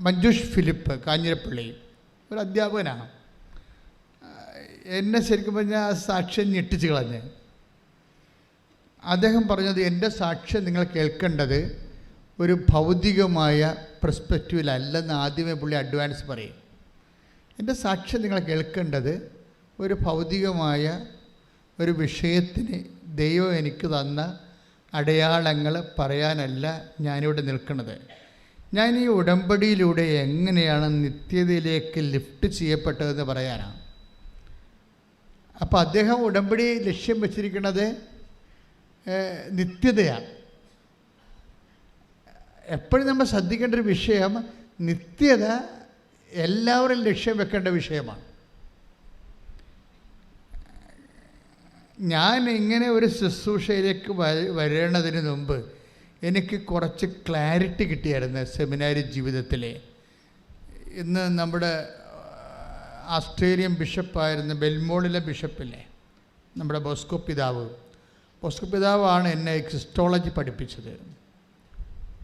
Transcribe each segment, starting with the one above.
Manjush Philip Kanjirappally ഒരു അധ്യാപകനാണ്. എന്നെ ശരിക്കും പറഞ്ഞാൽ സാക്ഷ്യം ഞെട്ടിച്ച് കളഞ്ഞ്. അദ്ദേഹം പറഞ്ഞത് എന്റെ സാക്ഷ്യം നിങ്ങൾ കേൾക്കേണ്ടത് ഒരു ഭൗതികമായ പെർസ്പെക്റ്റീവിലല്ലെന്ന് ആദ്യമേ പുള്ളി അഡ്വാൻസ് പറയും. എന്റെ സാക്ഷ്യം നിങ്ങൾ കേൾക്കേണ്ടത് ഒരു ഭൗതികമായ ഒരു വിഷയത്തിന് ദൈവം എനിക്ക് തന്ന അടയാളങ്ങൾ പറയാനല്ല ഞാനിവിടെ നിൽക്കുന്നത്. ഞാൻ ഈ ഉടമ്പടിയിലൂടെ എങ്ങനെയാണ് നിത്യതയിലേക്ക് ലിഫ്റ്റ് ചെയ്യപ്പെട്ടതെന്ന് പറയാനാണ്. അപ്പോൾ അദ്ദേഹം ഉടമ്പടി ലക്ഷ്യം വച്ചിരിക്കുന്നത് നിത്യതയാണ് എപ്പോഴും നമ്മൾ ശ്രദ്ധിക്കേണ്ട ഒരു വിഷയം നിത്യത എല്ലാവരും ലക്ഷ്യം വെക്കേണ്ട വിഷയമാണ്. ഞാൻ ഇങ്ങനെ ഒരു ശുശ്രൂഷയിലേക്ക് വരേണ്ടതിന് മുമ്പ് എനിക്ക് കുറച്ച് ക്ലാരിറ്റി കിട്ടിയായിരുന്നു സെമിനാരി ജീവിതത്തിലെ. ഇന്ന് നമ്മുടെ ഓസ്ട്രേലിയൻ ബിഷപ്പായിരുന്ന ബെൽമോളിലെ ബിഷപ്പില്ലേ നമ്മുടെ ബോസ്കോ പിതാവ്. ബോസ്കോ പിതാവാണ് എന്നെ ക്രിസ്റ്റോളജി പഠിപ്പിച്ചത്.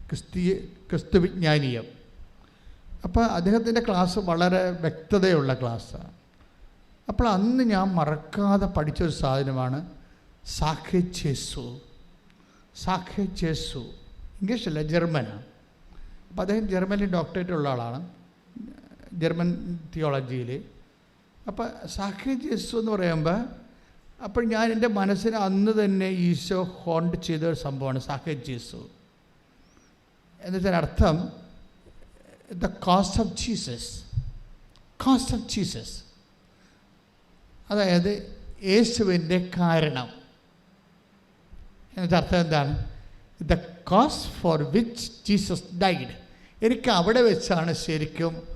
ക്രിസ്തീയ ക്രിസ്തു വിജ്ഞാനീയം. അപ്പോൾ അദ്ദേഹത്തിന്റെ ക്ലാസ് വളരെ വ്യക്തതയുള്ള ക്ലാസ്സാണ് അപ്പോൾ അന്ന് ഞാൻ മറക്കാതെ പഠിച്ചൊരു സാധനമാണ് സാഖ്യച്ചേസു ഇംഗ്ലീഷ് ഇംഗ്ലീഷല്ല ജർമ്മനാണ് അപ്പോൾ അദ്ദേഹം ജർമ്മനിൽ ഡോക്ടറേറ്റ് ഉള്ള ആളാണ്. ജർമ്മൻ തിയോളജിയിൽ അപ്പോൾ സാഖ്യജേസു എന്ന് പറയുമ്പോൾ അപ്പോൾ ഞാൻ എന്റെ മനസ്സിന് അന്ന് തന്നെ ഈശോ ഹോണ്ട് ചെയ്ത ഒരു സംഭവമാണ് സാഖ്യജേസു എന്നുവെച്ചാൽ അർത്ഥം the cost of Jesus cost of Jesus അതായത് യേശുവിന്റെ കാരണം. എന്നതിന്റെ അർത്ഥം എന്താണ്? The cause for which Jesus died എനിക്ക് അവിടെ വെച്ചാണ് ശരിക്കും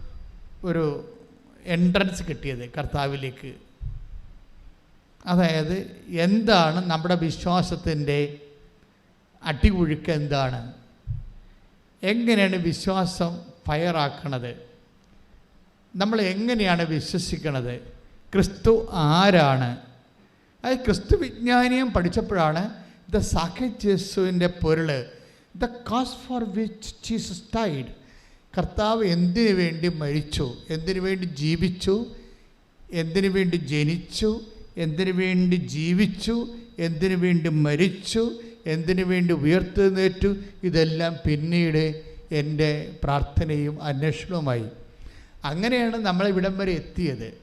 ഒരു എൻട്രൻസ് കിട്ടിയത് കർത്താവിലേക്ക്. അതായത് എന്താണ് നമ്മുടെ വിശ്വാസത്തിന്റെ അടികുഴുക്ക് എന്താണ്? എങ്ങനെയാണ് വിശ്വാസം ഫയറാക്കണത് നമ്മൾ എങ്ങനെയാണ് വിശ്വസിക്കണത്? ക്രിസ്തു ആരാണ്? അത് ക്രിസ്തു വിജ്ഞാനിയം പഠിച്ചപ്പോഴാണ് ദ സാഖ്യജേസുവിന്റെ പൊരുൾ the cause for which Jesus died കർത്താവ് എന്തിനു വേണ്ടി മരിച്ചു എന്തിനു വേണ്ടി ജീവിച്ചു എന്തിനു വേണ്ടി ജനിച്ചു എന്തിനു വേണ്ടി ജീവിച്ചു എന്തിനു വേണ്ടി മരിച്ചു എന്തിനു വേണ്ടി ഉയർത്തെഴുന്നേറ്റു ഇതെല്ലാം പിന്നീട് എന്റെ പ്രാർത്ഥനയും അന്വേഷണവുമായി. അങ്ങനെയാണ് നമ്മൾ ഇവിടം വരെ എത്തിയത്.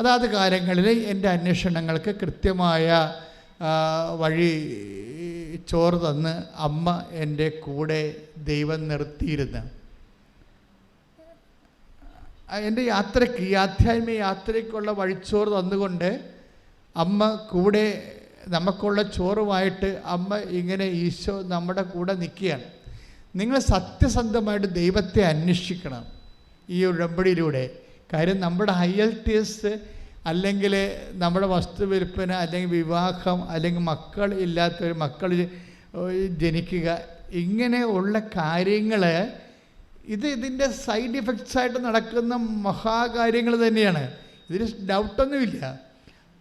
അതാത് കാലങ്ങളിൽ എന്റെ അന്വേഷണങ്ങൾക്ക് കൃത്യമായ വഴി ചോറ് തന്ന് അമ്മ എന്റെ കൂടെ ദൈവം നിർത്തിയിരുന്നു. എന്റെ യാത്രയ്ക്ക് ഈ ആധ്യാത്മിക യാത്രയ്ക്കുള്ള വഴിച്ചോറ് തന്നുകൊണ്ട് അമ്മ കൂടെ നമുക്കുള്ള ചോറുമായിട്ട് അമ്മ ഇങ്ങനെ ഈശോ നമ്മുടെ കൂടെ നിൽക്കുകയാണ്. നിങ്ങൾ സത്യസന്ധമായിട്ട് ദൈവത്തെ അന്വേഷിക്കണം ഈ ഉടമ്പടിയിലൂടെ. കാര്യം നമ്മുടെ ഹയൽറ്റീസ് അല്ലെങ്കിൽ നമ്മുടെ വസ്തു വിൽപ്പന അല്ലെങ്കിൽ വിവാഹം അല്ലെങ്കിൽ മക്കൾ ഇല്ലാത്തവർ മക്കൾ ജനിക്കുക ഇങ്ങനെ ഉള്ള കാര്യങ്ങൾ ഇത് ഇതിന്റെ സൈഡ് ഇഫക്ട്സ് ആയിട്ട് നടക്കുന്ന മഹാകാര്യങ്ങൾ തന്നെയാണ്. ഇതിന് ഡൗട്ടൊന്നുമില്ല.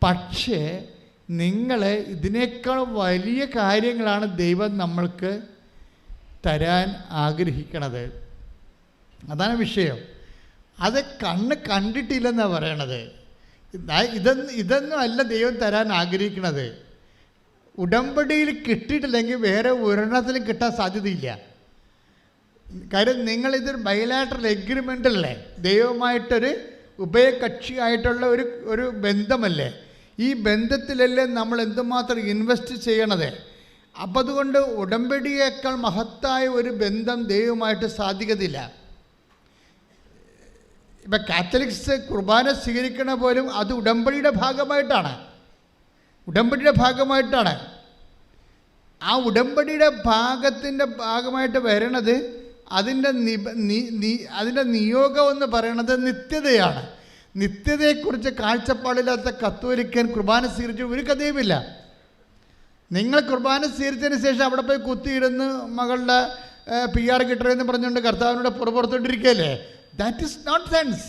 പക്ഷേ നിങ്ങൾ ഇതിനേക്കാൾ വലിയ കാര്യങ്ങളാണ് ദൈവം നമ്മൾക്ക് തരാൻ ആഗ്രഹിക്കണത്. അതാണ് വിഷയം. അത് കണ്ണ് കണ്ടിട്ടില്ലെന്നാണ് പറയണത്. ഇതൊന്നും ഇതൊന്നും അല്ല ദൈവം തരാൻ ആഗ്രഹിക്കുന്നത് ഉടമ്പടിയിൽ കിട്ടിയിട്ടില്ലെങ്കിൽ വേറെ ഒരെണ്ണത്തിലും കിട്ടാൻ സാധ്യതയില്ല. കാര്യം നിങ്ങളിതൊരു ബയലാട്രൽ എഗ്രിമെന്റ് അല്ലേ? ദൈവമായിട്ടൊരു ഉഭയകക്ഷിയായിട്ടുള്ള ഒരു ഒരു ബന്ധമല്ലേ? ഈ ബന്ധത്തിലല്ലേ നമ്മൾ എന്തുമാത്രം ഇൻവെസ്റ്റ് ചെയ്യണത്? അപ്പം അതുകൊണ്ട് ഉടമ്പടിയേക്കാൾ മഹത്തായ ഒരു ബന്ധം ദൈവമായിട്ട് സാധിക്കത്തില്ല. ഇപ്പം കാത്തലിക്സ് കുർബാന സ്വീകരിക്കണ പോലും അത് ഉടമ്പടിയുടെ ഭാഗമായിട്ടാണ്. ഉടമ്പടിയുടെ ഭാഗമായിട്ടാണ്. ആ ഉടമ്പടിയുടെ ഭാഗത്തിന്റെ ഭാഗമായിട്ട് വരണത് അതിന്റെ അതിന്റെ നിയോഗം എന്ന് പറയണത് നിത്യതയാണ്. നിത്യതയെക്കുറിച്ച് കാഴ്ചപ്പാടില്ലാത്ത കത്തോലിക്കൻ കുർബാന സ്വീകരിച്ചു ഒരു കഥയുമില്ല. നിങ്ങൾ കുർബാന സ്വീകരിച്ചതിന് ശേഷം അവിടെ പോയി കുത്തിയിരുന്ന് മകളുടെ പി ആർ കിട്ടണമെന്ന് പറഞ്ഞുകൊണ്ട് കർത്താവിനോട് പുറപുറത്തോണ്ടിരിക്കുകയല്ലേ ദാറ്റ് ഇസ് നോട്ട് സെൻസ്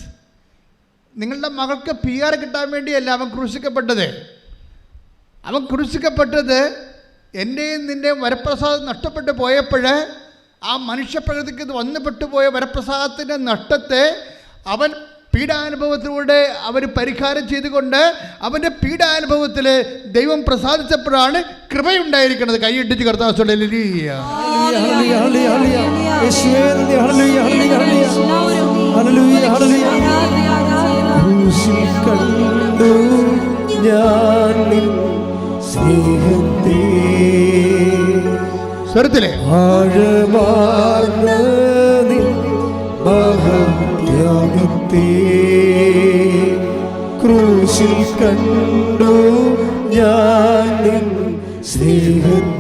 നിങ്ങളുടെ മകൾക്ക് പി ആർ കിട്ടാൻ വേണ്ടിയല്ല അവൻ ക്രൂശിക്കപ്പെട്ടത്? അവൻ ക്രൂശിക്കപ്പെട്ടത് എന്റെയും നിന്റെയും വരപ്രസാദം നഷ്ടപ്പെട്ടു പോയപ്പോൾ ആ മനുഷ്യപ്രകൃതിക്ക് ഇത് വന്നുപെട്ടു പോയ വരപ്രസാദത്തിന്റെ നഷ്ടത്തെ അവൻ പീഡാനുഭവത്തിലൂടെ അവർ പരിഹാരം ചെയ്തുകൊണ്ട് അവന്റെ പീഡാനുഭവത്തിൽ ദൈവം പ്രസാദിച്ചപ്പോഴാണ് കൃപയുണ്ടായിരിക്കുന്നത്. കൈയിട്ടിച്ച് കർത്താവ് ക്രൂശിൽ കണ്ടു ഞാൻ സ്നേഹത്തെ സ്വരത്തിലെ. ആഴമാർന്ന മഹത്യാഗത്തെ ക്രൂശിൽ കണ്ടു ഞാൻ സ്നേഹത്തെ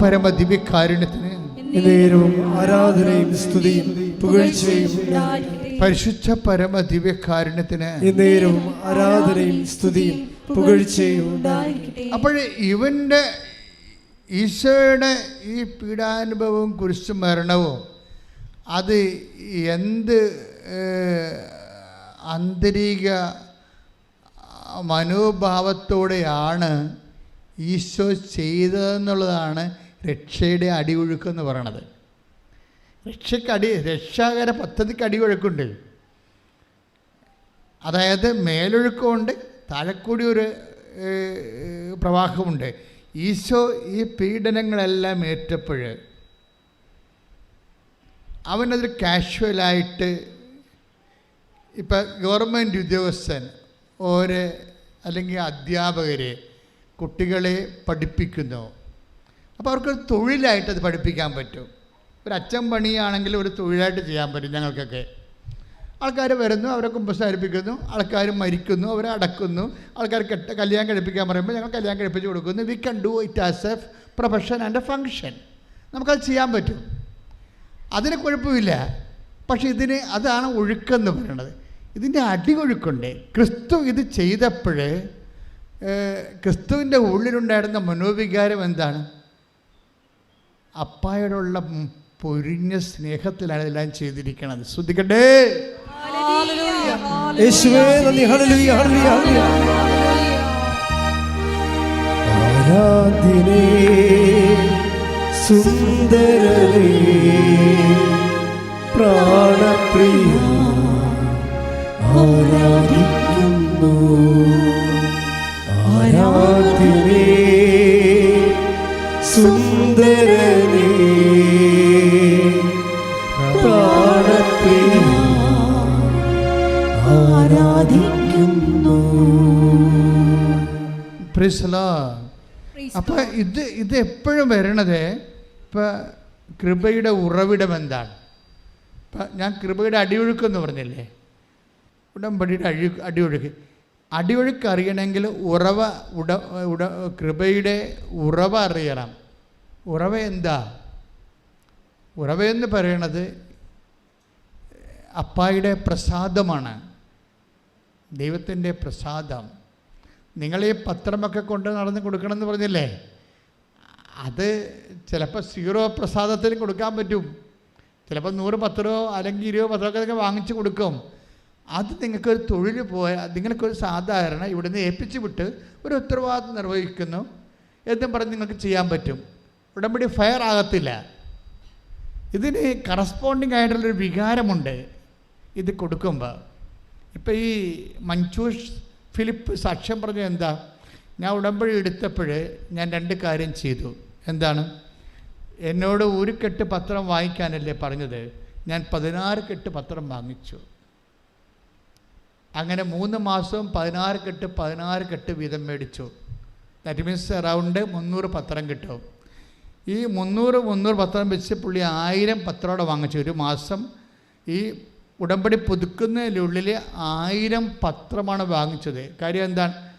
പരമ ദിവ്യകാരുണ്യത്തിന് നേരവും ആരാധനയും സ്തുതിയും പുകഴ്ചയും പരിശുദ്ധ പരമ ദിവ്യകാരുണ്യത്തിന് നേരവും ആരാധനയും സ്തുതിയും പുകഴ്ചയും. അപ്പോൾ ഇവന്റെ ഈശോയുടെ ഈ പീഡാനുഭവവും കുരിശു മരണവും അത് എന്ത് ആന്തരിക മനോഭാവത്തോടെയാണ് ഈശോ ചെയ്തതെന്നുള്ളതാണ് രക്ഷയുടെ അടിയൊഴുക്ക് എന്ന് പറയണത്. രക്ഷയ്ക്ക് അടി രക്ഷാകര പദ്ധതിക്ക് അടിയൊഴുക്കുണ്ട്. അതായത് മേലൊഴുക്കമുണ്ട് താഴെക്കൂടി ഒരു പ്രവാഹമുണ്ട്. ഈശോ ഈ പീഡനങ്ങളെല്ലാം ഏറ്റപ്പോൾ അവനതൊരു കാഷ്വലായിട്ട് ഇപ്പം ഗവൺമെന്റ് ഉദ്യോഗസ്ഥൻ ഓരോ അല്ലെങ്കിൽ അധ്യാപകർ കുട്ടികളെ പഠിപ്പിക്കുന്നു. അപ്പോൾ അവർക്കൊരു തൊഴിലായിട്ട് അത് പഠിപ്പിക്കാൻ പറ്റും. ഒരു അച്ഛൻ പണിയാണെങ്കിൽ ഒരു തൊഴിലായിട്ട് ചെയ്യാൻ പറ്റും ഞങ്ങൾക്കൊക്കെ. ആൾക്കാർ വരുന്നു അവരെ കുമ്പസാരിപ്പിക്കുന്നു ആൾക്കാർ മരിക്കുന്നു അവരെ അടക്കുന്നു ആൾക്കാർ കെട്ട കല്യാണം കഴിപ്പിക്കാൻ പറയുമ്പോൾ ഞങ്ങൾ കല്യാണം കഴിപ്പിച്ച് കൊടുക്കുന്നു. We can do it as a profession and a function നമുക്കത് ചെയ്യാൻ പറ്റും. അതിന് കുഴപ്പമില്ല. പക്ഷെ ഇതിന് അതാണ് ഒഴുക്കെന്ന് പറയുന്നത്. ഇതിന്റെ അടിയൊഴുക്കുണ്ട്. ക്രിസ്തു ഇത് ചെയ്തപ്പോൾ ക്രിസ്തുവിന്റെ ഉള്ളിലുണ്ടായിരുന്ന മനോവികാരം എന്താണ്? അപ്പായോടുള്ള പൊരിഞ്ഞ സ്നേഹത്തിലാണ് ഇതെല്ലാം ചെയ്തിരിക്കുന്നത് ശ്രദ്ധിക്കട്ടെ? യേശുവേ നന്ദി. Hallelujah hallelujah hallelujah. ആരാധ്യനേ പ്രാണപ്രിയ ആരാധിക്കുന്നു. ആരാധ്യനേ സുന്ദരനേ പ്രാണത്തിൽ ആരാധിക്കുന്നു പ്രിസ്ലാ അപ്പം ഇത് ഇത് എപ്പോഴും വരണത് ഇപ്പൊ കൃപയുടെ ഉറവിടം എന്താണ്? ഇപ്പം ഞാൻ കൃപയുടെ അടിയൊഴുക്ക് എന്ന് പറഞ്ഞില്ലേ? ഉടമ്പടിയുടെ അഴി അടിയൊഴുക്ക്. അടിയൊഴുക്ക് അറിയണമെങ്കിൽ ഉറവ ഉട ഉട കൃപയുടെ ഉറവ അറിയണം. ഉറവ എന്താ? ഉറവയെന്ന് പറയണത് അപ്പായുടെ പ്രസാദമാണ്. ദൈവത്തിന്റെ പ്രസാദം. നിങ്ങൾ ഈ പത്രമൊക്കെ കൊണ്ട് നടന്ന് കൊടുക്കണമെന്ന് പറഞ്ഞില്ലേ? അത് ചിലപ്പോൾ സീറോ പ്രസാദത്തിന് കൊടുക്കാൻ പറ്റും. ചിലപ്പോൾ നൂറ് പത്രമോ അല്ലെങ്കിൽ ഇരുപത് പത്രമൊക്കെ നിങ്ങൾ വാങ്ങിച്ച് കൊടുക്കും. അത് നിങ്ങൾക്കൊരു തൊഴിൽ പോയാൽ നിങ്ങൾക്കൊരു സാധാരണ ഇവിടുന്ന് ഏൽപ്പിച്ച് വിട്ട് ഒരു ഉത്തരവാദിത്വം നിർവഹിക്കുന്നു. എന്നും പറഞ്ഞ് നിങ്ങൾക്ക് ചെയ്യാൻ പറ്റും. ഉടമ്പടി ഫയർ ആകത്തില്ല. ഇതിന് കറസ്പോണ്ടിങ് ആയിട്ടുള്ളൊരു വികാരമുണ്ട് ഇത് കൊടുക്കുമ്പോൾ ഇപ്പം ഈ മഞ്ചൂഷ് ഫിലിപ്പ് സാക്ഷ്യം പറഞ്ഞത് എന്താ? ഞാൻ ഉടമ്പടി എടുത്തപ്പോൾ ഞാൻ രണ്ട് കാര്യം ചെയ്തു. എന്താണ്? എന്നോട് ഒരു കെട്ട് പത്രം വാങ്ങിക്കാനല്ലേ പറഞ്ഞത്. ഞാൻ പതിനാറ് കെട്ട് പത്രം വാങ്ങിച്ചു. അങ്ങനെ മൂന്ന് മാസവും പതിനാറ് കെട്ട് പതിനാറ് കെട്ട് വീതം മേടിച്ചു. ദാറ്റ് മീൻസ് അറൗണ്ട് മുന്നൂറ് പത്രം കിട്ടും. ഈ മുന്നൂറ് മുന്നൂറ് പത്രം വെച്ച് പുള്ളി ആയിരം പത്രമോടെ വാങ്ങിച്ചു. ഒരു മാസം ഈ ഉടമ്പടി പുതുക്കുന്നതിനുള്ളിൽ ആയിരം പത്രമാണ് വാങ്ങിച്ചത്. കാര്യം എന്താണ്?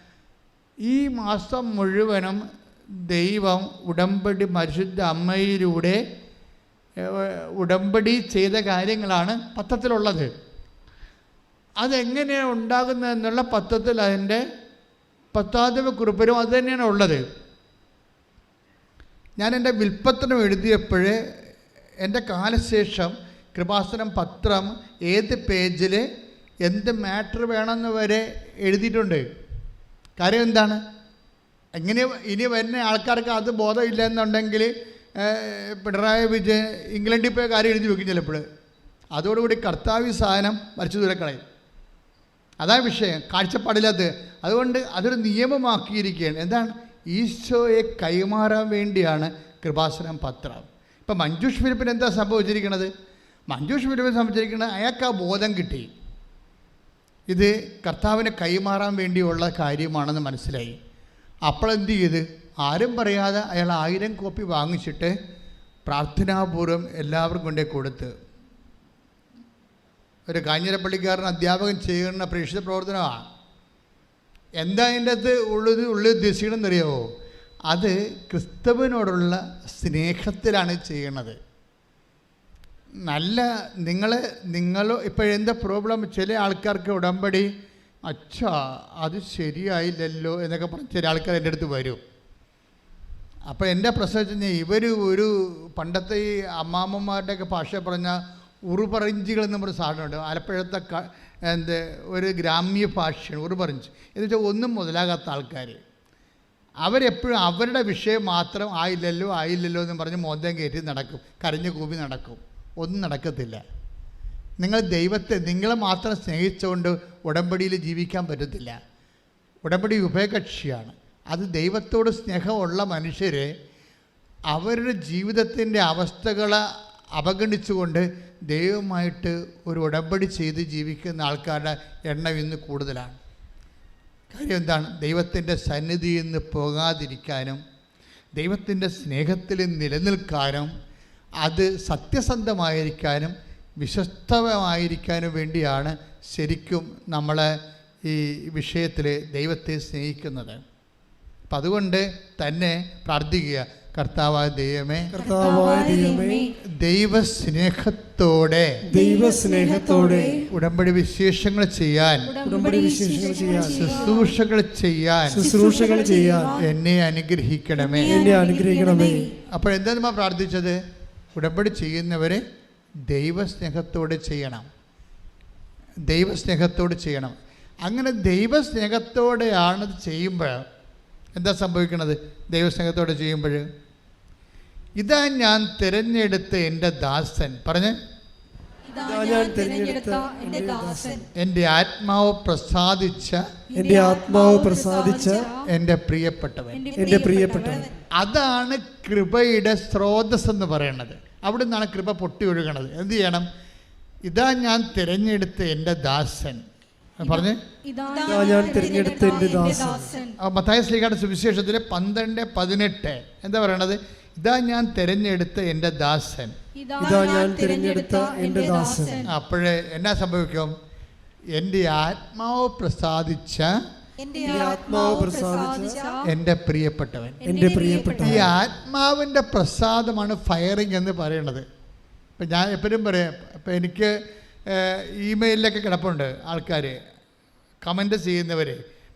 ഈ മാസം മുഴുവനും ദൈവം ഉടമ്പടി പരിശുദ്ധ അമ്മയിലൂടെ ഉടമ്പടി ചെയ്ത കാര്യങ്ങളാണ് പത്രത്തിലുള്ളത്. അതെങ്ങനെയാണ് ഉണ്ടാകുന്നതെന്നുള്ള പത്രത്തിൽ അതിന്റെ പത്താമത്തെ കുറിപ്പിലും അത് തന്നെയാണ് ഉള്ളത്. ഞാൻ എന്റെ വിൽപ്പത്രം എഴുതിയപ്പോൾ എന്റെ കാലശേഷം കൃപാസനം പത്രം ഏത് പേജിൽ എന്ത് മാറ്റർ വേണമെന്ന് വരെ എഴുതിയിട്ടുണ്ട്. കാര്യം എന്താണ്? എങ്ങനെ ഇനി വരുന്ന ആൾക്കാർക്ക് അത് ബോധമില്ല എന്നുണ്ടെങ്കിൽ പിണറായി വിജയൻ ഇംഗ്ലണ്ടിൽ പോയ കാര്യം എഴുതി വെക്കും ചിലപ്പോൾ. അതോടുകൂടി കർത്താവി സാധനം വരച്ചു തുരക്കളയും അതാ വിഷയം. കാഴ്ചപ്പാടില്ലാത്ത. അതുകൊണ്ട് അതൊരു നിയമമാക്കിയിരിക്കുകയാണ്. എന്താണ്? ഈശോയെ കൈമാറാൻ വേണ്ടിയാണ് കൃപാസനം പത്രം. ഇപ്പം മഞ്ജുഷ് ഫിലിപ്പിന് എന്താ സംഭവിച്ചിരിക്കുന്നത് മഞ്ജുഷ് ഫിലിപ്പിന് സംഭവിച്ചിരിക്കുന്നത് അയാൾക്ക് ആ ബോധം കിട്ടി. ഇത് കർത്താവിനെ കൈമാറാൻ വേണ്ടിയുള്ള കാര്യമാണെന്ന് മനസ്സിലായി. അപ്പോഴെന്ത് ചെയ്ത്? ആരും പറയാതെ അയാൾ ആയിരം കോപ്പി വാങ്ങിച്ചിട്ട് പ്രാർത്ഥനാപൂർവം എല്ലാവർക്കും കൊണ്ടേ കൊടുത്ത്. ഒരു കാഞ്ഞിരപ്പള്ളിക്കാരൻ അധ്യാപകൻ ചെയ്യുന്ന പ്രേക്ഷിത പ്രവർത്തനമാണ് എന്താ അതിന്റെ അകത്ത് ഉള്ളത് ഉള്ളിൽ ഉദ്ദേശിക്കണമെന്നറിയാവോ അത് ക്രിസ്തുവിനോടുള്ള സ്നേഹത്തിലാണ് ചെയ്യണത്. നല്ല നിങ്ങൾ നിങ്ങൾ ഇപ്പോഴെന്താ പ്രോബ്ലം ചില ആൾക്കാർക്ക് ഉടമ്പടി അച്ഛാ അത് ശരിയായില്ലല്ലോ എന്നൊക്കെ പറഞ്ഞ് ചില ആൾക്കാർ എന്റെ അടുത്ത് വരും. അപ്പോൾ എന്റെ പ്രശ്നം വെച്ച് ഇവർ ഒരു പണ്ടത്തെ ഈ അമ്മാമ്മമാരുടെയൊക്കെ ഭാഷ പറഞ്ഞ ഉറുപറഞ്ചികൾ എന്ന് പറഞ്ഞ സാധനമുണ്ട്. ആലപ്പുഴത്തെ എന്ത് ഒരു ഗ്രാമ്യ ഭാഷയാണ് പറഞ്ഞു എന്ന് വെച്ചാൽ ഒന്നും മുതലാകാത്ത ആൾക്കാർ അവരെപ്പോഴും അവരുടെ വിഷയം മാത്രം ആയില്ലല്ലോ ആയില്ലല്ലോ എന്ന് പറഞ്ഞ് മോന്തം കയറ്റി നടക്കും. കരഞ്ഞു കൂപി നടക്കും. ഒന്നും നടക്കത്തില്ല. നിങ്ങൾ ദൈവത്തെ നിങ്ങളെ മാത്രം സ്നേഹിച്ചുകൊണ്ട് ഉടമ്പടിയിൽ ജീവിക്കാൻ പറ്റത്തില്ല. ഉടമ്പടി ഉഭയകക്ഷിയാണ്. അത് ദൈവത്തോട് സ്നേഹമുള്ള മനുഷ്യർ അവരുടെ ജീവിതത്തിന്റെ അവസ്ഥകളെ അവഗണിച്ചുകൊണ്ട് ദൈവമായിട്ട് ഒരു ഉടമ്പടി ചെയ്ത് ജീവിക്കുന്ന ആൾക്കാരുടെ എണ്ണം ഇന്ന് കൂടുതലാണ്. കാര്യം എന്താണ്? ദൈവത്തിന്റെ സന്നിധിയിൽ നിന്ന് പോകാതിരിക്കാനും ദൈവത്തിന്റെ സ്നേഹത്തിൽ നിലനിൽക്കാനും അത് സത്യസന്ധമായിരിക്കാനും വിശ്വസ്തമായിരിക്കാനും വേണ്ടിയാണ് ശരിക്കും നമ്മളെ ഈ വിഷയത്തിൽ ദൈവത്തെ സ്നേഹിക്കുന്നത്. അപ്പം അതുകൊണ്ട് തന്നെ പ്രാർത്ഥിക്കുക. കർത്താവായ ദൈവമേ കർത്താവായ ദൈവമേ ദൈവസ്നേഹത്തോടെ ദൈവസ്നേഹത്തോടെ ഉടമ്പടി വിശേഷങ്ങൾ ചെയ്യാൻ ഉടമ്പടി വിശേഷങ്ങൾ ചെയ്യാൻ ശുശ്രൂഷകൾ ചെയ്യാൻ ശുശ്രൂഷകൾ ചെയ്യാൻ എന്നെ അനുഗ്രഹിക്കണമേ. എന്നെ അനുഗ്രഹിക്കണമേ. അപ്പോൾ എന്താ നമ്മൾ പ്രാർത്ഥിച്ചത്? ഉടമ്പടി ചെയ്യുന്നവരെ ദൈവസ്നേഹത്തോടെ ചെയ്യണം. ദൈവസ്നേഹത്തോട് ചെയ്യണം. അങ്ങനെ ദൈവസ്നേഹത്തോടെയാണ് സ്നേഹത്തോടെയാണത് ചെയ്യുമ്പോൾ എന്താ സംഭവിക്കുന്നത് ദൈവസ്നേഹത്തോടെ ചെയ്യുമ്പോൾ ഇതാ ഞാൻ തിരഞ്ഞെടുത്ത എന്റെ ദാസൻ. പറഞ്ഞ്. ഇതാ ഞാൻ തിരഞ്ഞെടുത്ത എന്റെ ദാസൻ. എന്റെ ആത്മാവ് പ്രസാദിച്ച എന്റെ ആത്മാവ് പ്രസാദിച്ച എന്റെ പ്രിയപ്പെട്ടവൻ. എന്റെ പ്രിയപ്പെട്ടവൻ. അതാണ് കൃപയുടെ സ്രോതസ് എന്ന് പറയുന്നത്. അവിടെ നിന്നാണ് കൃപ പൊട്ടി ഒഴുകണത്. എന്ത് ചെയ്യണം? ഇതാ ഞാൻ തിരഞ്ഞെടുത്ത എന്റെ ദാസൻ. പറഞ്ഞ്. ഞാൻ തിരഞ്ഞെടുത്ത എന്റെ ദാസൻ. മത്തായ ശ്രീകാട് സുവിശേഷത്തിലെ പന്ത്രണ്ട് പതിനെട്ട്. എന്താ പറയണത്? ഇതാ ഞാൻ തിരഞ്ഞെടുത്ത എന്റെ ദാസൻ. ഇതാ ഞാൻ തിരഞ്ഞെടുത്ത എന്റെ ദാസൻ. അപ്പോഴേ എന്നാ സംഭവിക്കും? എന്റെ ആത്മാവ് പ്രസാദിച്ച എന്റെ എന്റെ പ്രിയപ്പെട്ടവൻ. എന്റെ പ്രിയപ്പെട്ട ഈ ആത്മാവിന്റെ ആത്മാവിന്റെ പ്രസാദമാണ് ഫയറിംഗ് എന്ന് പറയുന്നത് ഇപ്പം ഞാൻ എപ്പോഴും പറയാം ഇപ്പം എനിക്ക് ഇമെയിലിലൊക്കെ കിടപ്പുണ്ട് ആൾക്കാർ കമന്റ് ചെയ്യുന്നവർ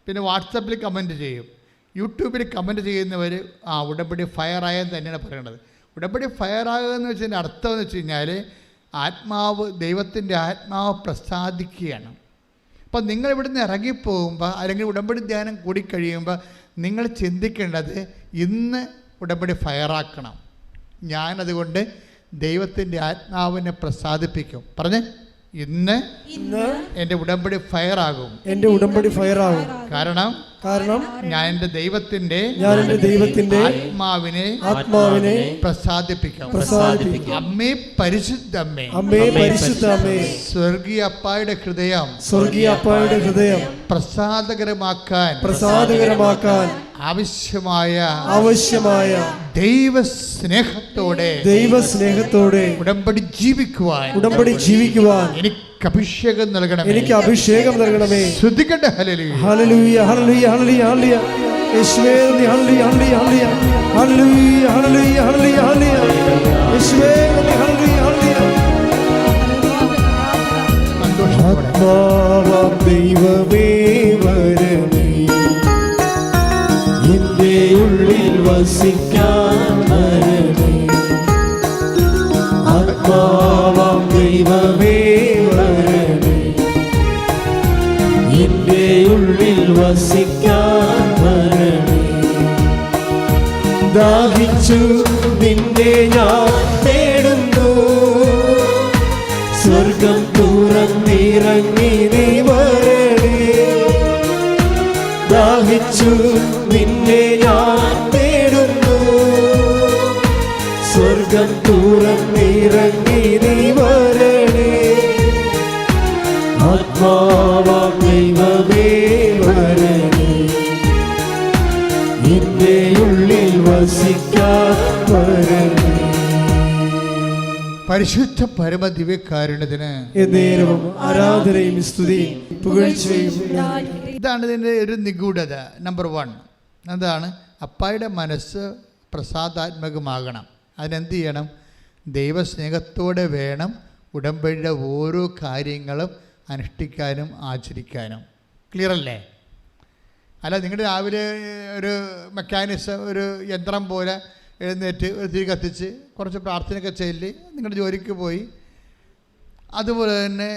പിന്നെ വാട്സപ്പിൽ കമന്റ് ചെയ്യും. യൂട്യൂബിൽ കമന്റ് ചെയ്യുന്നവർ ആ ഉടമ്പടി ഫയറായെന്ന് തന്നെയാണ് പറയണത്. ഉടമ്പടി ഫയറാകുക എന്ന് വെച്ചതിന്റെ അർത്ഥം എന്ന് വെച്ച് കഴിഞ്ഞാൽ ആത്മാവ് ദൈവത്തിന്റെ ആത്മാവ് പ്രസാദിക്കുകയാണ്. അപ്പം നിങ്ങൾ ഇവിടുന്ന് ഇറങ്ങിപ്പോകുമ്പോൾ അല്ലെങ്കിൽ ഉടമ്പടി ധ്യാനം കൂടിക്കഴിയുമ്പോൾ നിങ്ങൾ ചിന്തിക്കേണ്ടത് ഇന്ന് ഉടമ്പടി ഫയറാക്കണം. ഞാനതുകൊണ്ട് ദൈവത്തിന്റെ ആത്മാവിനെ പ്രസാദിപ്പിക്കും. പറഞ്ഞേ? ഇന്ന് ഇന്ന് എന്റെ ഉടമ്പടി ഫയറാകും. എന്റെ ഉടമ്പടി ഫയറാകും. കാരണം കാരണം ഞാൻ എന്റെ ദൈവത്തിന്റെ ഞാൻ എന്റെ ദൈവത്തിന്റെ ആത്മാവിനെ ആത്മാവിനെ പ്രസാദിപ്പിക്കാം. പ്രസാദിപ്പിക്കാം. അമ്മേ പരിശുദ്ധമ്മേ. അമ്മേ പരിശുദ്ധ അമ്മേ സ്വർഗീയ അപ്പായുടെ ഹൃദയം സ്വർഗീയ അപ്പായുടെ ഹൃദയം പ്രസാദകരമാക്കാൻ പ്രസാദകരമാക്കാൻ ആവശ്യമായ ആവശ്യമായ ദൈവസ്നേഹത്തോടെ ദൈവസ്നേഹത്തോടെ ഉടമ്പടി ജീവിക്കുവാൻ ഉടമ്പടി ജീവിക്കുവാൻ എനിക്ക് അഭിഷേകം നൽകണം എനിക്ക് അഭിഷേകം നൽകണമേ. ശ്രദ്ധിക്കട്ടെ ഹലലി ഹല്ലേലൂയ ഹല്ലേലൂയ ഹല്ലേലൂയ ഹല്ലേലൂയ. യേശുവേ നന്ദി ഹല്ലേലൂയ ഹല്ലേലൂയ. പരിശുദ്ധ പരമ ദിവ്യകാരുണ്യത്തിന് എന്നേരവും ആരാധനയും സ്തുതിയും പുകഴ്ചയും ഇതാണ് ഇതിന്റെ ഒരു നിഗൂഢത നമ്പർ വൺ എന്താണ്? അപ്പായുടെ മനസ്സ് പ്രസാദാത്മകമാകണം. അതിനെന്ത് ചെയ്യണം? ദൈവസ്നേഹത്തോടെ വേണം ഉടമ്പടിയുടെ ഓരോ കാര്യങ്ങളും അനുഷ്ഠിക്കാനും ആചരിക്കാനും. ക്ലിയർ അല്ലേ? അല്ല നിങ്ങൾ രാവിലെ ഒരു മെക്കാനിസം ഒരു യന്ത്രം പോലെ എഴുന്നേറ്റ് ഒരു തീ കത്തിച്ച് കുറച്ച് പ്രാർത്ഥനയൊക്കെ ചെല്ലി നിങ്ങളുടെ ജോലിക്ക് പോയി. അതുപോലെ തന്നെ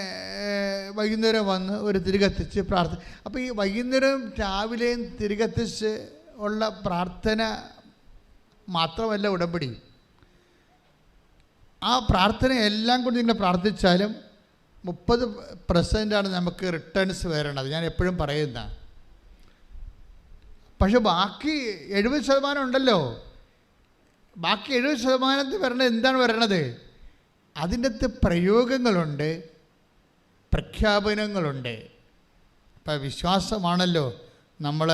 വൈകുന്നേരം വന്ന് ഒരു തിരികത്തിച്ച് പ്രാർത്ഥന അപ്പോൾ ഈ വൈകുന്നേരം രാവിലെയും തിരികത്തിച്ച് ഉള്ള പ്രാർത്ഥന മാത്രമല്ല ഉടമ്പടി. ആ പ്രാർത്ഥന എല്ലാം കൊണ്ട് നിങ്ങൾ പ്രാർത്ഥിച്ചാലും മുപ്പത് പെർസെന്റാണ് നമുക്ക് റിട്ടേൺസ് വരേണ്ടത് ഞാൻ എപ്പോഴും പറയുന്ന പക്ഷെ ബാക്കി എഴുപത് ശതമാനം ഉണ്ടല്ലോ. ബാക്കി എഴുപത് ശതമാനത്തിൽ വരണത് എന്താണ് വരണത് അതിന്റെ അകത്ത് പ്രയോഗങ്ങളുണ്ട് പ്രഖ്യാപനങ്ങളുണ്ട്. ഇപ്പം വിശ്വാസമാണല്ലോ നമ്മൾ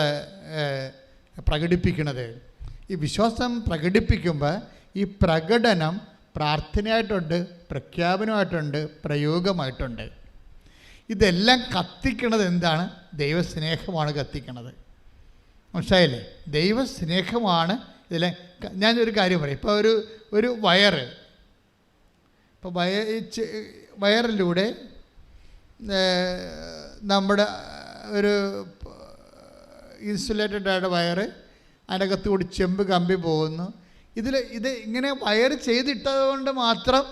പ്രകടിപ്പിക്കുന്നത് ഈ വിശ്വാസം പ്രകടിപ്പിക്കുമ്പോൾ ഈ പ്രകടനം പ്രാർത്ഥനയായിട്ടുണ്ട് പ്രഖ്യാപനമായിട്ടുണ്ട് പ്രയോഗമായിട്ടുണ്ട്. ഇതെല്ലാം കത്തിക്കണത് എന്താണ്? ദൈവസ്നേഹമാണ് കത്തിക്കണത്. മനസ്സിലായില്ലേ? ദൈവസ്നേഹമാണ് ഇതിലെ ഞാനൊരു കാര്യം പറയും. ഇപ്പോൾ ഒരു ഒരു വയറ്. ഇപ്പോൾ വയ വയറിലൂടെ നമ്മുടെ ഒരു ഇൻസുലേറ്റഡ് ആയിട്ട് വയറ് അതിനകത്ത് കൂടി ചെമ്പ് കമ്പി പോകുന്നു. ഇതിൽ ഇത് ഇങ്ങനെ വയർ ചെയ്തിട്ടത് കൊണ്ട് മാത്രം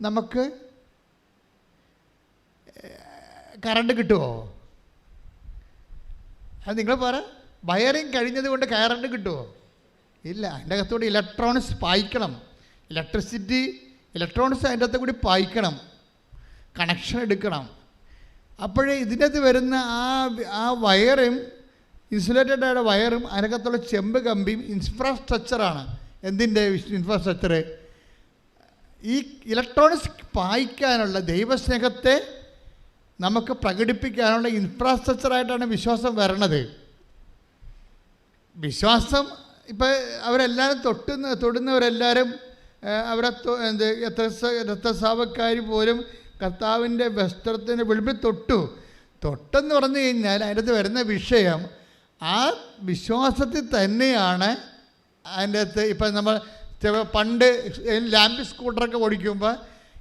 നമുക്ക് കറണ്ട് കിട്ടുമോ അത് നിങ്ങൾ പറ. വയറിങ് കഴിഞ്ഞത് കൊണ്ട് കയറണ്ട് കിട്ടുമോ ഇല്ല. അതിന്റെ അകത്തുകൂടി ഇലക്ട്രോണിക്സ് പായിക്കണം. ഇലക്ട്രിസിറ്റി ഇലക്ട്രോണിക്സ് അതിന്റെ അകത്ത് കൂടി പായിക്കണം. കണക്ഷൻ എടുക്കണം. അപ്പോഴേ ഇതിനകത്ത് വരുന്ന ആ ആ വയറും ഇൻസുലേറ്റഡ് ആയ വയറും അതിനകത്തുള്ള ചെമ്പ് കമ്പിയും ഇൻഫ്രാസ്ട്രക്ചറാണ് എന്തിന്റെ ഇൻഫ്രാസ്ട്രക്ചർ ഈ ഇലക്ട്രോണിക്സ് പായിക്കാനുള്ള ദൈവസ്നേഹത്തെ നമുക്ക് പ്രകടിപ്പിക്കാനുള്ള ഇൻഫ്രാസ്ട്രക്ചറായിട്ടാണ് വിശ്വാസം വരണത്. വിശ്വാസം ഇപ്പം അവരെല്ലാവരും തൊട്ടുന്ന തൊടുന്നവരെല്ലാവരും അവരെ എന്ത് രക്തസ രക്തസ്രാവക്കാർ പോലും കർത്താവിന്റെ വസ്ത്രത്തിന് വിളിമ്പിൽ തൊട്ടു. തൊട്ടെന്ന് പറഞ്ഞു കഴിഞ്ഞാൽ അതിനകത്ത് വരുന്ന വിഷയം ആ വിശ്വാസത്തിൽ തന്നെയാണ് അതിന്റെ അകത്ത് ഇപ്പം നമ്മൾ പണ്ട് ലാമ്പ് സ്കൂട്ടറൊക്കെ ഓടിക്കുമ്പോൾ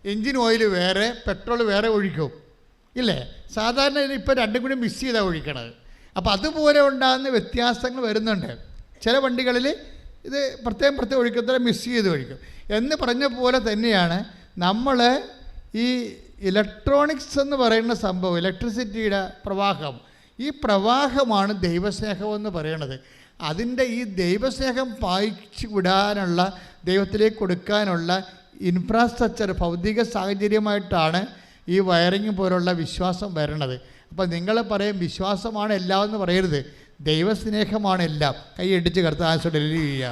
എൻജിൻ ഓയിൽ വേറെ പെട്രോൾ വേറെ ഒഴിക്കും. ഇല്ലേ? സാധാരണ ഇപ്പം രണ്ടും കൂടി മിക്സ് ചെയ്താണ് ഒഴിക്കണത്. അപ്പോൾ അതുപോലെ ഉണ്ടാകുന്ന വ്യത്യാസങ്ങൾ വരുന്നുണ്ട്. ചില വണ്ടികളിൽ ഇത് പ്രത്യേകം പ്രത്യേകം ഒഴിക്കത്തില്ല മിസ് ചെയ്ത് ഒഴിക്കും. എന്ന് പറഞ്ഞ പോലെ തന്നെയാണ് നമ്മൾ ഈ ഇലക്ട്രോണിക്സ് എന്ന് പറയുന്ന സംഭവം ഇലക്ട്രിസിറ്റിയുടെ പ്രവാഹം ഈ പ്രവാഹമാണ് ദൈവസ്നേഹം എന്ന് പറയണത്. അതിന്റെ ഈ ദൈവസ്നേഹം പായിച്ചു വിടാനുള്ള ദൈവത്തിലേക്ക് കൊടുക്കാനുള്ള ഇൻഫ്രാസ്ട്രക്ചർ ഭൗതിക സാഹചര്യമായിട്ടാണ് ഈ വയറിങ് പോലുള്ള വിശ്വാസം വരണത്. അപ്പം നിങ്ങൾ പറയും വിശ്വാസമാണ് എല്ലാം എന്ന് പറയരുത്. ദൈവസ്നേഹമാണ് എല്ലാം. കൈ അടിച്ച് കർത്താശോടെ ചെയ്യുക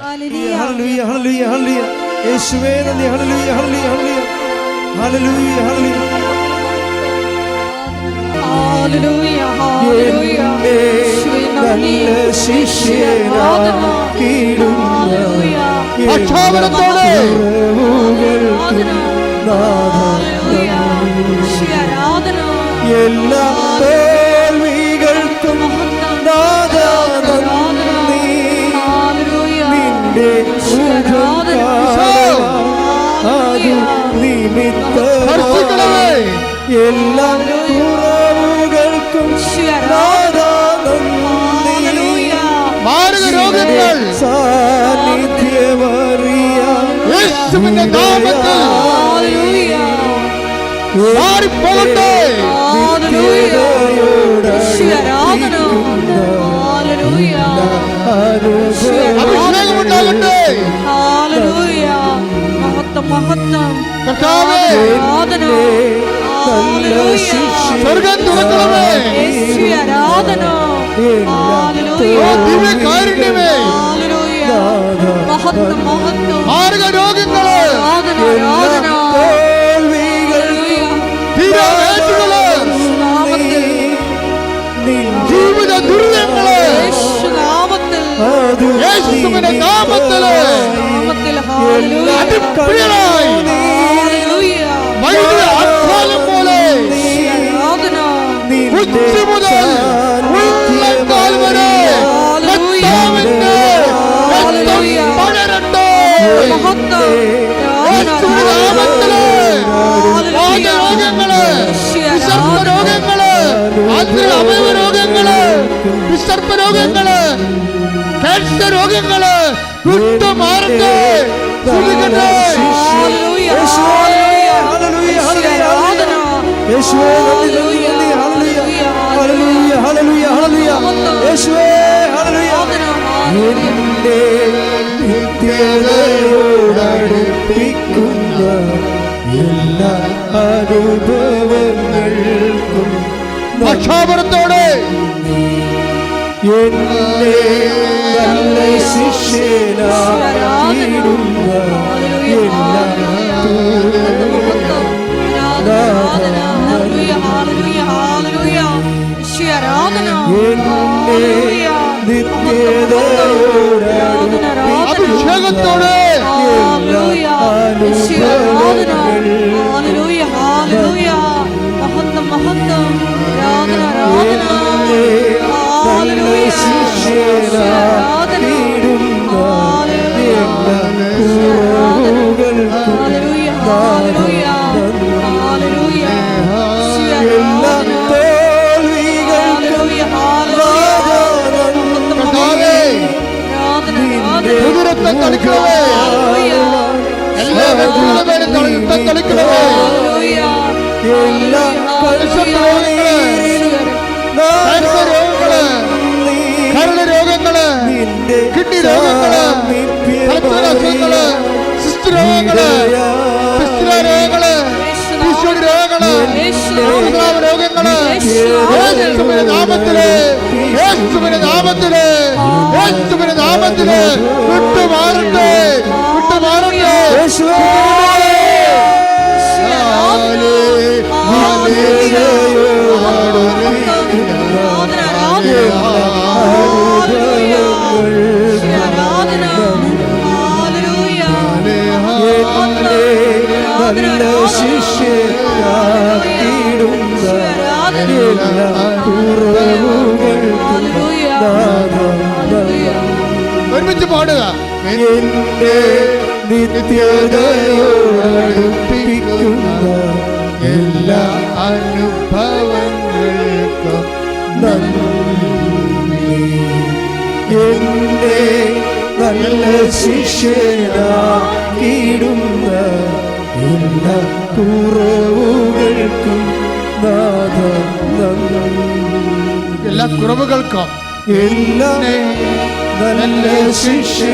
എല്ലാ കുറവുകൾക്കും രോഗങ്ങൾ. സാന്നിധ്യമറിയാം. യേശുവിന്റെ നാമത്തിൽ. മാറിപ്പോകട്ടെ. മഹത്വം മഹത്വം. സ്വർഗം തുറക്കണമേ. ആരാധന. ദിവ്യകാരുണ്യമേ. ഹല്ലേലൂയ. മഹത്വം മഹത്വം. മാരക രോഗങ്ങൾ. ജീവിത ദുരിതങ്ങൾ. യേശുനാമത്തിൽ. യേശുവിന്റെ നാമത്തിൽ. നാമത്തിൽ. ഉച്ച മുതൽ ഉള്ളങ്കാൽ വരെ കർത്താവിന്റെ രക്തം പടരട്ടെ മഹത്വം യേശുവിന്റെ നാമത്തിൽ വാതരോഗങ്ങൾ വിസർപ്പ രോഗങ്ങൾ ആന്തരിക അവയവ രോഗങ്ങൾ വിസർപ്പ രോഗങ്ങൾ ക്യാൻസർ രോഗങ്ങൾ വിട്ടു മാറട്ടെ നിത്യതയോടടുപ്പിക്കുന്ന എല്ലാ അനുഭവങ്ങൾക്കും പക്ഷാപുരത്തോടെ എന്നെ നല്ല ശിഷ്യനാക്കിയിടുന്ന എല്ലാ. ആരാധന. ഹല്ലേലൂയ. അഭിഷേകത്തോടെ ആരാധന. ആരാധന ആരാധന പുതുരക്തം തളിക്കണമേ എല്ലാ വ്യക്തികളുടെ പേരും തളിരക്തം തളിക്കണമേ എല്ലാ രോഗങ്ങൾ കരൾ രോഗങ്ങൾ കിഡ്നി രോഗങ്ങൾ. അസുഖങ്ങൾ. സിസ്റ്റ് രോഗങ്ങൾ. രോഗങ്ങൾ. രോഗങ്ങൾ. രോഗങ്ങൾ രോഗങ്ങളാവ് രോഗങ്ങൾ യേശുവിന്റെ നാമത്തിൽ യേശുവിന്റെ നാമത്തിൽ യേശുവിന്റെ നാമത്തിൽ വിട്ടുമാറട്ടെ വിട്ടുമാറട്ടെ നല്ല ശിഷ്യയാക്കിയിടുന്ന എല്ലാ കുറവുകൾക്കും ഒരുമിച്ച് പാടുക. എന്റെ നിത്യതയോടടുപ്പിക്കുന്ന എല്ലാ അനുഭവങ്ങൾക്കും എന്റെ നല്ല ശിഷ്യനാക്കിയിടുന്ന എല്ലാ കുറവുകൾക്കും എല്ലാ കുറവുകൾക്കും എല്ലാ നല്ല ശിഷ്യനാകിടുന്ന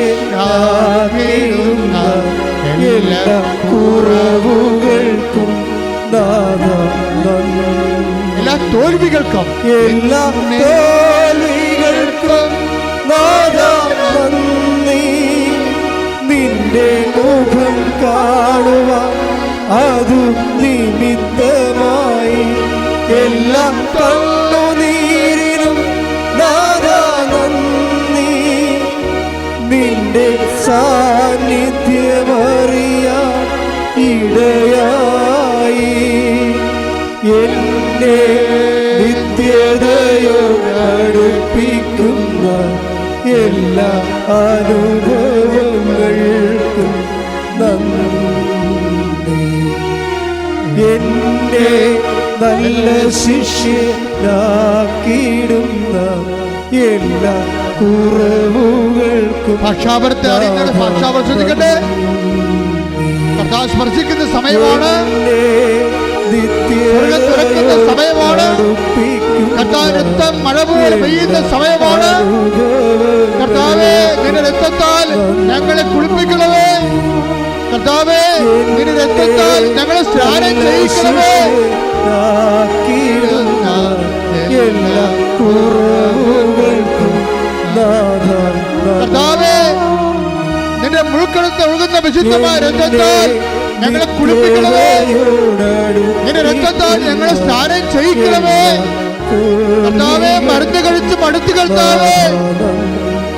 എല്ലാ കുറവുകൾക്കും. എല്ലാ തോൽവികൾക്കും എല്ലാ തോൽവികൾക്കും നന്ദി നിന്റെ മുഖം കാണുക അതു നിമിത്തമായി എല്ലാ കണ്ണുനീരിനും നാഥ നന്ദി. നിന്റെ സാന്നിധ്യമറിയ ഇടയായി. എന്നെ നിത്യതയോടടുപ്പിക്കുന്ന എല്ലാ അനുഭവങ്ങൾക്കും നന്ദി. എന്നെ നല്ല ശിഷ്യനാക്കിയിടുന്ന എല്ലാ കുറവുകൾക്കും ഭാഷാപരത്തെ അറിയുന്നത് ഭാഷാപരം ശ്രദ്ധിക്കട്ടെ. കർത്താവ് സ്പർശിക്കുന്ന സമയമാണ്. തുറക്കുന്ന സമയമാണ്. കർത്താവ് രക്തം മഴ പോലെ പെയ്യുന്ന സമയമാണ്. കർത്താവെ നിന്റെ രക്തത്താൽ ഞങ്ങളെ കുളിപ്പിക്കണമേ കർത്താവെ നിന്റെ രക്തത്താൽ ഞങ്ങളെ സ്നാനം ചെയ്യിക്കണമേ എല്ലാ കുറവുകൾക്കും നിന്റെ മുഴുക്കണത്ത് ഒഴുകുന്ന വിശുദ്ധമായ രക്തത്താൽ ഞങ്ങളെ കുളിപ്പിക്കണമേ. നിന്റെ രക്തത്താൽ ഞങ്ങളെ സ്നാനം ചെയ്യിക്കണമേ. കർത്താവേ മരുന്ന് കഴിച്ച് മടുത്ത് കർത്താവേ.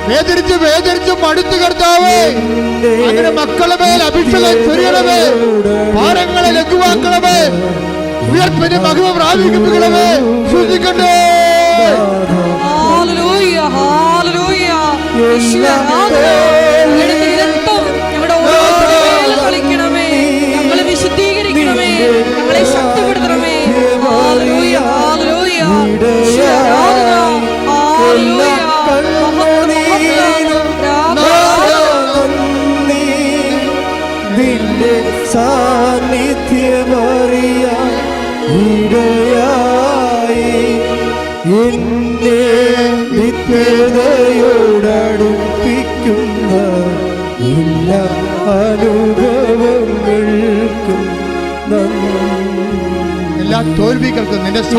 വേദനിച്ച് വേദനിച്ച് മടുത്ത് കർത്താവേ. അങ്ങനെ മക്കളെ മേൽ അഭിഷേകം ചൊരിയണമേ. ഭാരങ്ങളെ ലഘുവാക്കണമേ. ഉയർപ്പിന് മഹിമ സൂചിക്കട്ടെ ഹല്ലേലൂയ, ഹല്ലേലൂയ.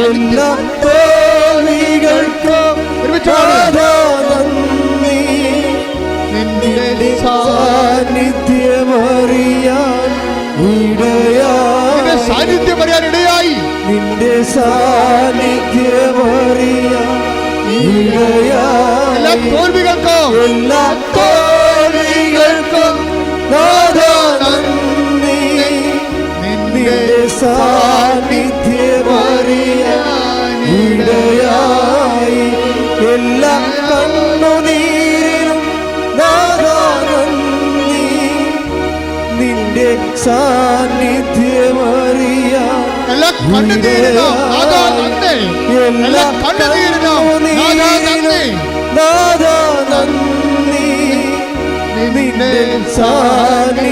എല്ലാ തോൽവികൾക്കും നിന്റെ നിന്റെ സാന്നിധ്യമറിയാൻ നിന്റെ ഇടയായി. സാന്നിധ്യം അറിയാൻ ഇടയായി. നിന്റെ സാന്നിധ്യമറിയാൻ എല്ലാ തോൽവികൾക്കും എല്ലാ നിന്റെ സാന്നിധ്യമറിയാൻ എല്ലാ കണ്ണുനീരിനും നാഥാ നന്ദി. എല്ലാ കണ്ണുനീരിനും നാഥാ നന്ദി. നാഥാ നന്ദി. നിന്റെ സാന്നിധ്യമറിയാൻ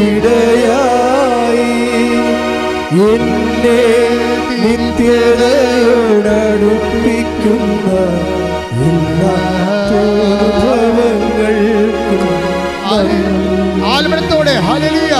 ഇടയായി. എന്നെ നിത്യതയോടടുപ്പിക്കുന്ന എല്ലാ അനുഭവങ്ങൾക്കും ഹാലേ ഹാലേലൂയ